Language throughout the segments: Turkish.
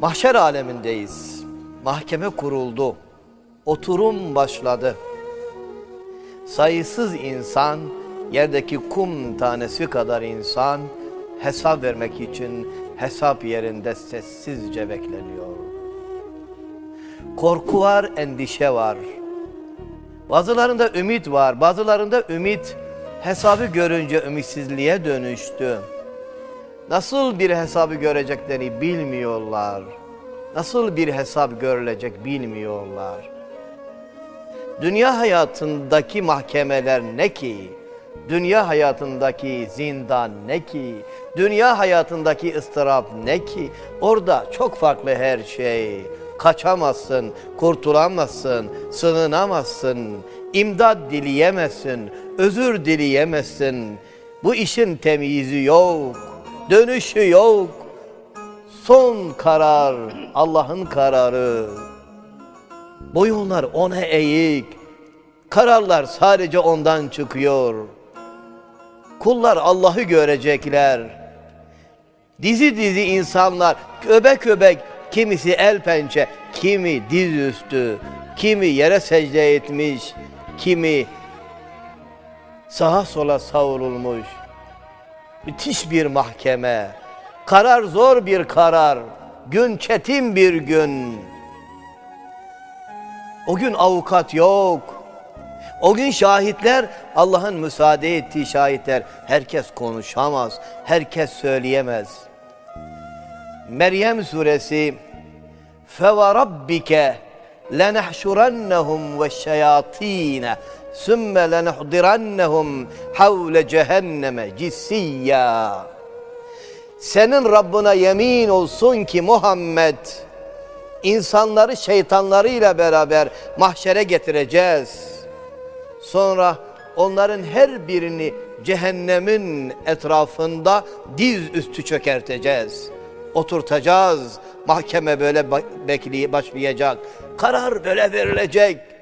Mahşer alemindeyiz. Mahkeme kuruldu. Oturum başladı. Sayısız insan, yerdeki kum tanesi kadar insan hesap vermek için hesap yerinde sessizce bekleniyor. Korku var, endişe var. Bazılarında ümit var, bazılarında ümit hesabı görünce ümitsizliğe dönüştü. Nasıl bir hesabı göreceklerini bilmiyorlar. Nasıl bir hesap görülecek bilmiyorlar. Dünya hayatındaki mahkemeler ne ki? Dünya hayatındaki zindan ne ki? Dünya hayatındaki ıstırap ne ki? Orada çok farklı her şey. Kaçamazsın, kurtulamazsın, sığınamazsın, imdad dileyemezsin, özür dileyemezsin. Bu işin temyizi yok, dönüşü yok. Son karar Allah'ın kararı. Boyunlar ona eğik. Kararlar sadece ondan çıkıyor. Kullar Allah'ı görecekler. Dizi dizi insanlar öbek öbek kimisi el pençe, kimi diz üstü, kimi yere secde etmiş, kimi sağa sola savrulmuş müthiş bir mahkeme. Karar zor bir karar. Gün çetin bir gün. O gün avukat yok. O gün şahitler Allah'ın müsaade ettiği şahitler. Herkes konuşamaz. Herkes söyleyemez. Meryem suresi Fe ve rabbike lenehşurennehum ve şeyatine sümme lenuhdirannehum havle cehenneme cissiyya. Senin Rabbına yemin olsun ki Muhammed insanları şeytanlarıyla beraber mahşere getireceğiz. Sonra onların her birini cehennemin etrafında diz üstü çökerteceğiz. Oturtacağız. Mahkeme böyle başlayacak. Karar böyle verilecek.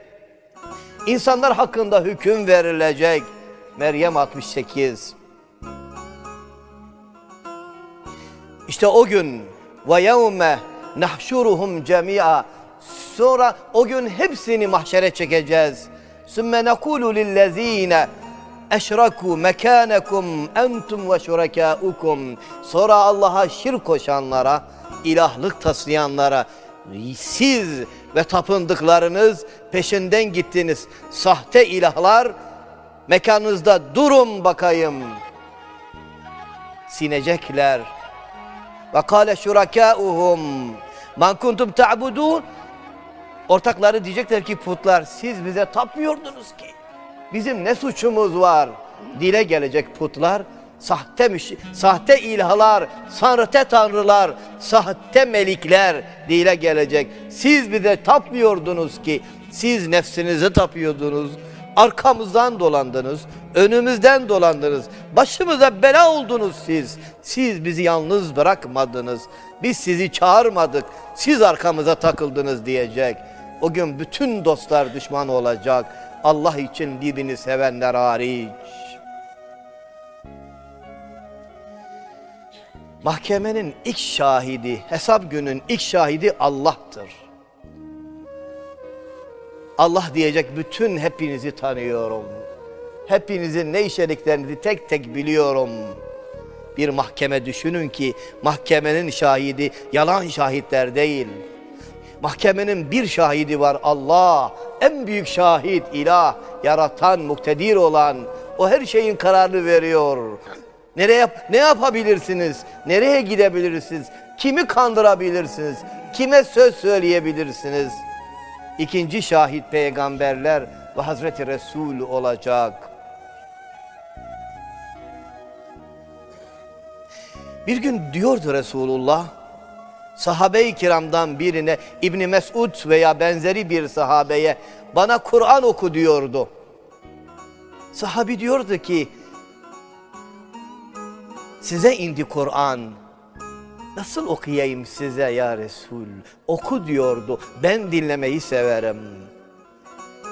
İnsanlar hakkında hüküm verilecek. Meryem 68. İşte o gün ve yevme nahşuruhum cemia sonra o gün hepsini mahşere çekeceğiz. Sümme nekulu lillezine eşraku mekânekum entum ve şurekâukum sonra Allah'a şirk koşanlara ilahlık taslayanlara siz ve tapındıklarınız peşinden gittiniz sahte ilahlar mekanınızda durun bakayım sinecekler ve kâle şurakâuhum man kuntum ta'budun Ortakları diyecekler ki putlar siz bize tapmıyordunuz ki. Bizim ne suçumuz var? Dile gelecek putlar, sahte müş sahte ilhalar, sahte tanrılar, sahte melikler dile gelecek. Siz bize tapmıyordunuz ki. Siz nefsinizi tapıyordunuz. Arkamızdan dolandınız, önümüzden dolandınız. Başımıza bela oldunuz siz. Siz bizi yalnız bırakmadınız. Biz sizi çağırmadık. Siz arkamıza takıldınız diyecek. O gün bütün dostlar düşman olacak. Allah için birbirini sevenler hariç. Mahkemenin ilk şahidi, hesap günün ilk şahidi Allah'tır. Allah diyecek bütün hepinizi tanıyorum. Hepinizin ne işlediklerinizi tek tek biliyorum. Bir mahkeme düşünün ki mahkemenin şahidi yalan şahitler değil. Mahkemenin bir şahidi var Allah. En büyük şahit ilah, yaratan, muktedir olan. O her şeyin kararını veriyor. Nereye ne yapabilirsiniz? Nereye gidebilirsiniz? Kimi kandırabilirsiniz? Kime söz söyleyebilirsiniz? İkinci şahit peygamberler ve Hazreti Resul olacak. Bir gün diyordu Resulullah, sahabe-i kiramdan birine İbni Mesud veya benzeri bir sahabeye bana Kur'an oku diyordu. Sahabi diyordu ki size indi Kur'an. Nasıl okuyayım size ya Resul? Oku diyordu. Ben dinlemeyi severim.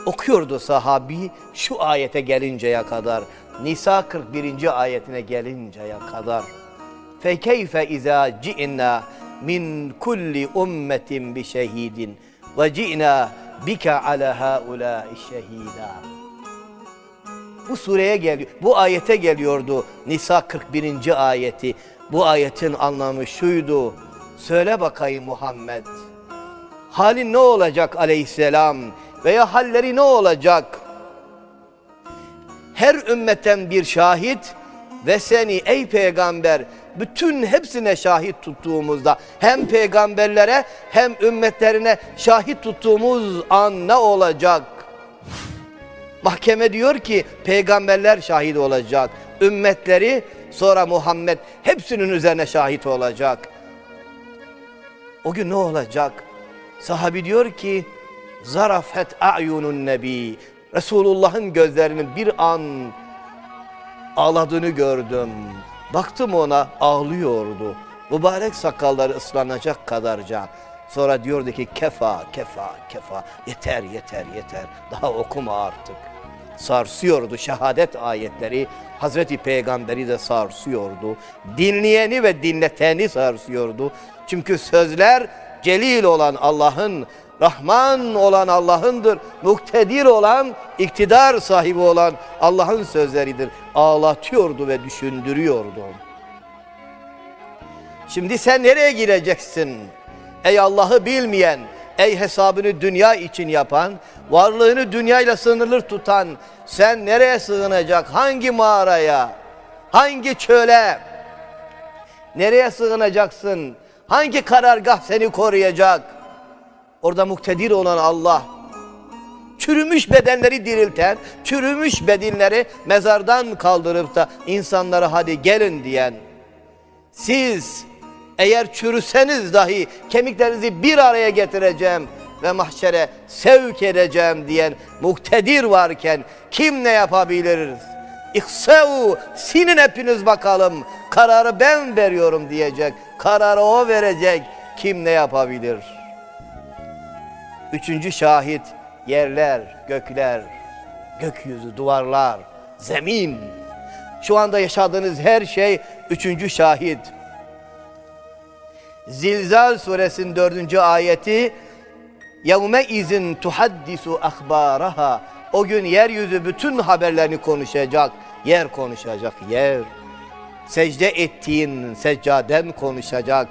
Okuyordu sahabi şu ayete gelinceye kadar. Nisa 41. ayetine gelinceye kadar. Fekeyfe izâ ci'nâ min kulli ummetin bi şehidin ve ci'nâ bika ala haulâ şehîdâ. Bu sureye geliyor. Bu ayete geliyordu. Nisa 41. ayeti. Bu ayetin anlamı şuydu. Söyle bakayım Muhammed. Halin ne olacak aleyhisselam? Veya halleri ne olacak? Her ümmetten bir şahit ve seni ey peygamber bütün hepsine şahit tuttuğumuzda hem peygamberlere hem ümmetlerine şahit tuttuğumuz an ne olacak? Mahkeme diyor ki peygamberler şahit olacak. Ümmetleri sonra Muhammed hepsinin üzerine şahit olacak. O gün ne olacak? Sahabi diyor ki zarafet a'yunun nebi. Resulullah'ın gözlerinin bir an ağladığını gördüm. Baktım ona ağlıyordu. Mübarek sakalları ıslanacak kadarca. Sonra diyordu ki kefa, kefa, kefa. Yeter, yeter, yeter. Daha okuma artık. Sarsıyordu şehadet ayetleri. Hazreti Peygamberi de sarsıyordu. Dinleyeni ve dinleteni sarsıyordu. Çünkü sözler celil olan Allah'ın, Rahman olan Allah'ındır. Muktedir olan, iktidar sahibi olan Allah'ın sözleridir. Ağlatıyordu ve düşündürüyordu. Şimdi sen nereye gireceksin? Ey Allah'ı bilmeyen, ey hesabını dünya için yapan, varlığını dünyayla sınırlı tutan, sen nereye sığınacak? Hangi mağaraya? Hangi çöle? Nereye sığınacaksın? Hangi karargah seni koruyacak? Orada muktedir olan Allah. Çürümüş bedenleri dirilten, çürümüş bedenleri mezardan kaldırıp da insanlara hadi gelin diyen. Siz eğer çürüseniz dahi kemiklerinizi bir araya getireceğim ve mahşere sevk edeceğim diyen muktedir varken kim ne yapabilir? İhsev sinin hepiniz bakalım kararı ben veriyorum diyecek. Kararı o verecek. Kim ne yapabilir? Üçüncü şahit yerler, gökler, gökyüzü, duvarlar, zemin. Şu anda yaşadığınız her şey üçüncü şahit. Zilzal suresinin dördüncü ayeti Yevme izin tuhaddisu ahbaraha O gün yeryüzü bütün haberlerini konuşacak. Yer konuşacak, yer. Secde ettiğin seccaden konuşacak.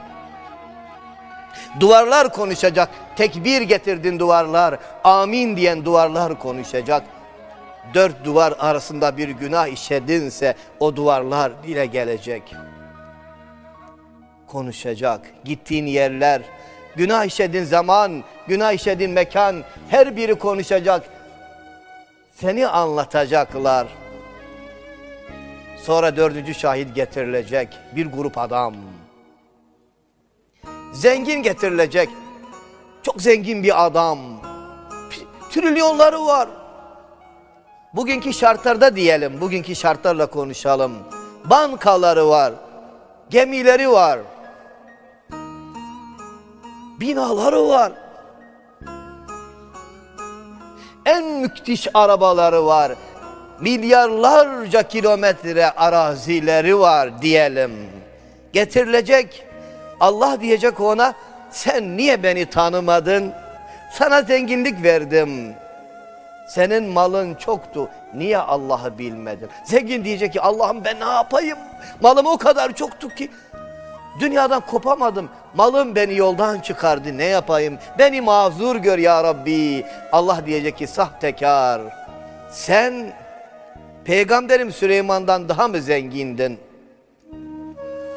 Duvarlar konuşacak. Tekbir getirdin duvarlar. Amin diyen duvarlar konuşacak. Dört duvar arasında bir günah işledinse o duvarlar dile gelecek. Konuşacak. Gittiğin yerler, günah işledin zaman, günah işledin mekan her biri konuşacak. Seni anlatacaklar. Sonra dördüncü şahit getirilecek. Bir grup adam. Zengin getirilecek. Çok zengin bir adam. Trilyonları var. Bugünkü şartlarda diyelim, bugünkü şartlarla konuşalım. Bankaları var, gemileri var, binaları var. En müthiş arabaları var. Milyarlarca kilometre arazileri var diyelim. Getirilecek. Allah diyecek ona sen niye beni tanımadın? Sana zenginlik verdim. Senin malın çoktu. Niye Allah'ı bilmedin? Zengin diyecek ki Allah'ım ben ne yapayım? Malım o kadar çoktu ki dünyadan kopamadım. Malım beni yoldan çıkardı. Ne yapayım? Beni mazur gör ya Rabbi. Allah diyecek ki sahtekar. Sen peygamberim Süleyman'dan daha mı zengindin?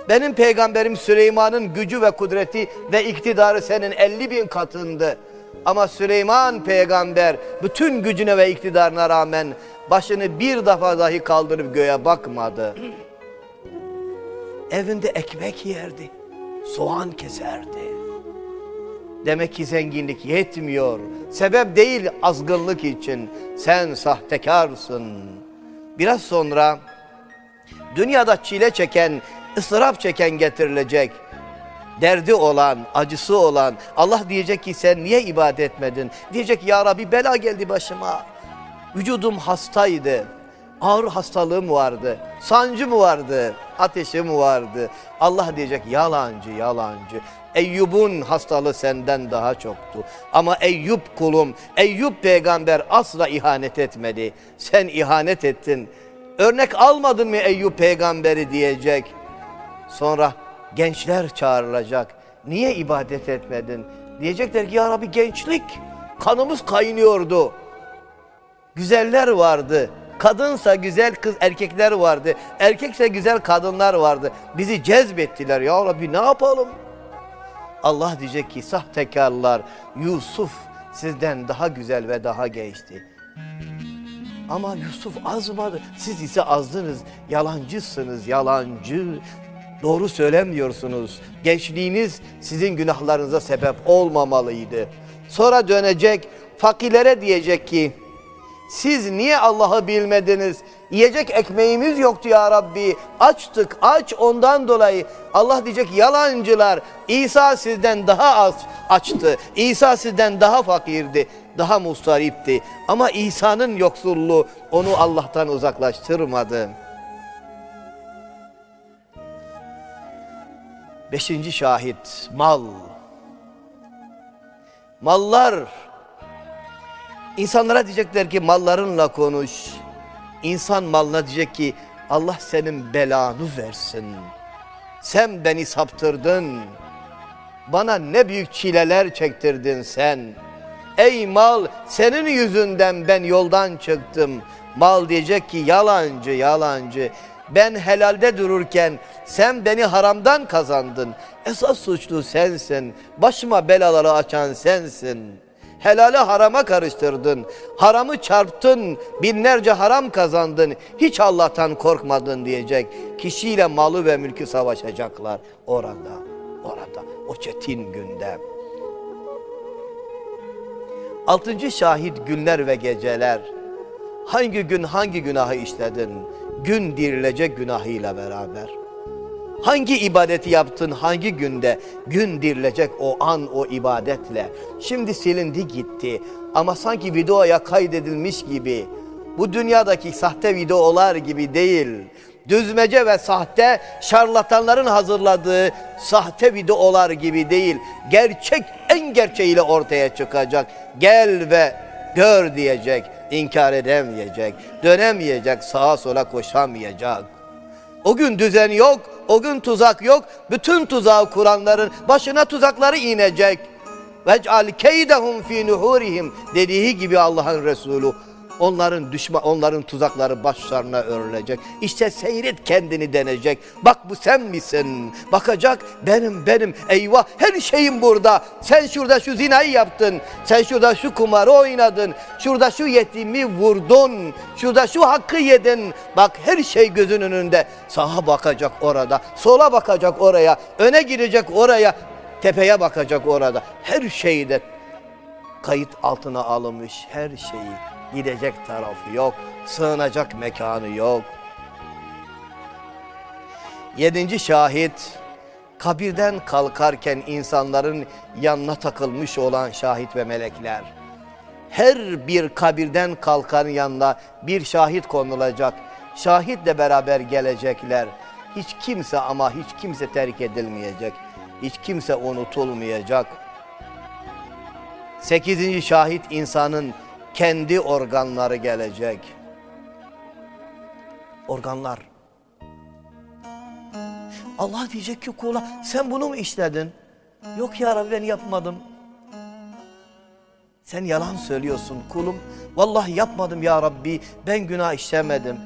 Benim peygamberim Süleyman'ın gücü ve kudreti ve iktidarı senin 50 bin katındı. Ama Süleyman peygamber bütün gücüne ve iktidarına rağmen başını bir defa dahi kaldırıp göğe bakmadı. Evinde ekmek yerdi, soğan keserdi. Demek ki zenginlik yetmiyor. Sebep değil azgınlık için. Sen sahtekarsın. Biraz sonra dünyada çile çeken, ıstırap çeken getirilecek. Derdi olan, acısı olan Allah diyecek ki sen niye ibadet etmedin? Diyecek ya Rabbi bela geldi başıma. Vücudum hastaydı. Ağır hastalığım vardı. Sancı mı vardı? Ateşi mi vardı? Allah diyecek yalancı yalancı. Eyyub'un hastalığı senden daha çoktu. Ama Eyyub kulum, Eyyub peygamber asla ihanet etmedi. Sen ihanet ettin. Örnek almadın mı Eyyub peygamberi diyecek. Sonra gençler çağrılacak. Niye ibadet etmedin? Diyecekler ki ya Rabbi gençlik. Kanımız kaynıyordu. Güzeller vardı. Kadınsa güzel kız erkekler vardı. Erkekse güzel kadınlar vardı. Bizi cezbettiler ya Rabbi ne yapalım? Allah diyecek ki sahtekarlar Yusuf sizden daha güzel ve daha gençti. Ama Yusuf azmadı. Siz ise azdınız. Yalancısınız, yalancı. Doğru söylemiyorsunuz. Gençliğiniz sizin günahlarınıza sebep olmamalıydı. Sonra dönecek, fakirlere diyecek ki, siz niye Allah'ı bilmediniz? Yiyecek ekmeğimiz yoktu ya Rabbi. Açtık, aç ondan dolayı. Allah diyecek yalancılar. İsa sizden daha az açtı. İsa sizden daha fakirdi, daha mustaripti. Ama İsa'nın yoksulluğu onu Allah'tan uzaklaştırmadı. Beşinci şahit, mal. Mallar İnsanlara diyecekler ki mallarınla konuş. İnsan malına diyecek ki Allah senin belanı versin. Sen beni saptırdın. Bana ne büyük çileler çektirdin sen. Ey mal senin yüzünden ben yoldan çıktım. Mal diyecek ki yalancı yalancı. Ben helalde dururken sen beni haramdan kazandın. Esas suçlu sensin. Başıma belaları açan sensin. Helali harama karıştırdın. Haramı çarptın. Binlerce haram kazandın. Hiç Allah'tan korkmadın diyecek. Kişiyle malı ve mülkü savaşacaklar orada. Orada. O çetin günde. Altıncı şahit günler ve geceler. Hangi gün hangi günahı işledin? Gün dirilecek günahıyla beraber. Hangi ibadeti yaptın hangi günde? Gün dirilecek o an o ibadetle. Şimdi silindi gitti ama sanki videoya kaydedilmiş gibi. Bu dünyadaki sahte videolar gibi değil. Düzmece ve sahte şarlatanların hazırladığı sahte videolar gibi değil. Gerçek en gerçeğiyle ortaya çıkacak. Gel ve gör diyecek. İnkar edemeyecek. Dönemeyecek. Sağa sola koşamayacak. O gün düzen yok, o gün tuzak yok. Bütün tuzağı kuranların başına tuzakları inecek. Vec'al keydehum fi nuhurihim dediği gibi Allah'ın Resulü. Onların düşman, onların tuzakları başlarına örülecek. İşte seyret kendini denecek. Bak bu sen misin? Bakacak benim benim. Eyvah her şeyim burada. Sen şurada şu zinayı yaptın. Sen şurada şu kumarı oynadın. Şurada şu yetimi vurdun. Şurada şu hakkı yedin. Bak her şey gözünün önünde. Sağa bakacak orada. Sola bakacak oraya. Öne girecek oraya. Tepeye bakacak orada. Her şeyde kayıt altına alınmış her şeyi. Gidecek tarafı yok, sığınacak mekanı yok. Yedinci şahit, kabirden kalkarken insanların yanına takılmış olan şahit ve melekler. Her bir kabirden kalkan yanına bir şahit konulacak. Şahitle beraber gelecekler. Hiç kimse ama hiç kimse terk edilmeyecek. Hiç kimse unutulmayacak. Sekizinci şahit insanın kendi organları gelecek. Organlar. Allah diyecek ki kula sen bunu mu işledin? Yok ya Rabbi ben yapmadım. Sen yalan söylüyorsun kulum. Vallahi yapmadım ya Rabbi. Ben günah işlemedim.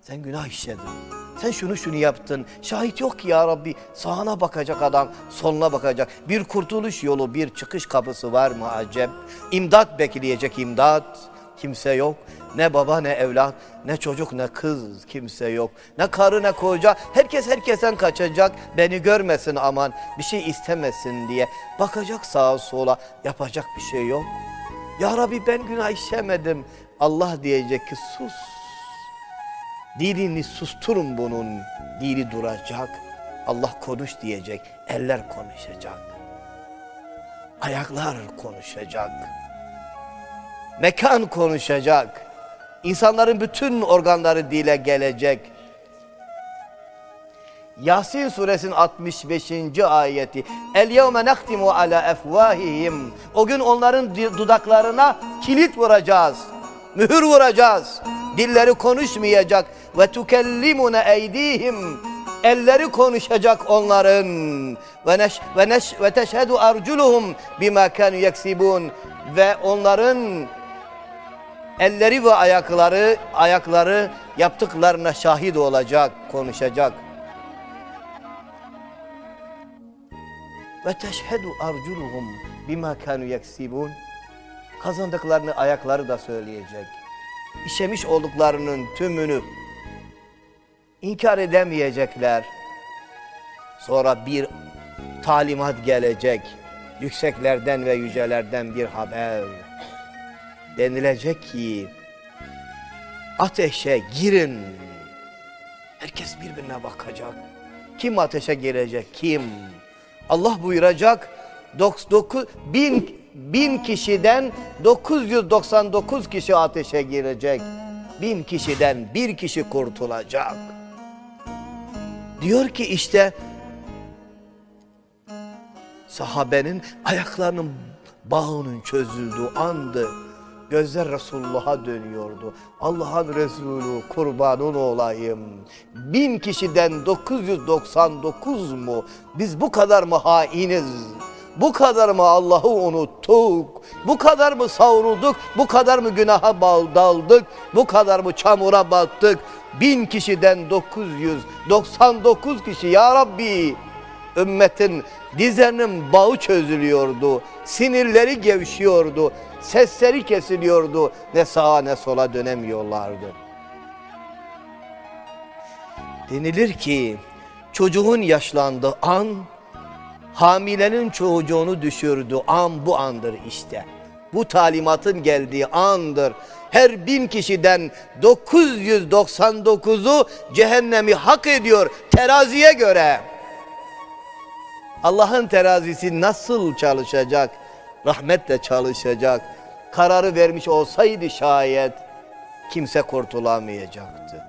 Sen günah işledin. Sen şunu şunu yaptın. Şahit yok ya Rabbi. Sağına bakacak adam, soluna bakacak. Bir kurtuluş yolu, bir çıkış kapısı var mı acep? İmdat bekleyecek imdat. Kimse yok. Ne baba ne evlat, ne çocuk ne kız kimse yok. Ne karı ne koca. Herkes herkesten kaçacak. Beni görmesin aman, bir şey istemesin diye. Bakacak sağa sola, yapacak bir şey yok. Ya Rabbi ben günah işlemedim. Allah diyecek ki sus. Dilini susturun bunun. Dili duracak. Allah konuş diyecek. Eller konuşacak. Ayaklar konuşacak. Mekan konuşacak. İnsanların bütün organları dile gelecek. Yasin suresinin 65. ayeti. El yevme nehtimu ala efvahihim. O gün onların dudaklarına kilit vuracağız. Mühür vuracağız. Dilleri konuşmayacak. Ve tukellimune eydihim. Elleri konuşacak onların. Ve neş ve neş ve teşhedü arculuhum bima kanu yeksibun. Ve onların elleri ve ayakları ayakları yaptıklarına şahit olacak, konuşacak. Ve teşhedü arculuhum bima kanu yeksibun. Kazandıklarını ayakları da söyleyecek. İşemiş olduklarının tümünü inkar edemeyecekler. Sonra bir talimat gelecek. Yükseklerden ve yücelerden bir haber. Denilecek ki ateşe girin. Herkes birbirine bakacak. Kim ateşe girecek? Kim? Allah buyuracak. 99 bin, bin kişiden 999 kişi ateşe girecek. Bin kişiden bir kişi kurtulacak. Diyor ki işte sahabenin ayaklarının bağının çözüldüğü andı. Gözler Resulullah'a dönüyordu. Allah'ın Resulü kurbanın olayım. Bin kişiden 999 mu? Biz bu kadar mı hainiz? Bu kadar mı Allah'ı unuttuk? Bu kadar mı savrulduk? Bu kadar mı günaha daldık? Bu kadar mı çamura battık? Bin kişiden 999 kişi ya Rabbi ümmetin dizlerinin bağı çözülüyordu. Sinirleri gevşiyordu. Sesleri kesiliyordu. Ne sağa ne sola dönemiyorlardı. Denilir ki çocuğun yaşlandığı an hamilenin çocuğunu düşürdüğü an bu andır işte. Bu talimatın geldiği andır. Her bin kişiden 999'u cehennemi hak ediyor teraziye göre. Allah'ın terazisi nasıl çalışacak? Rahmetle çalışacak. Kararı vermiş olsaydı şayet kimse kurtulamayacaktı.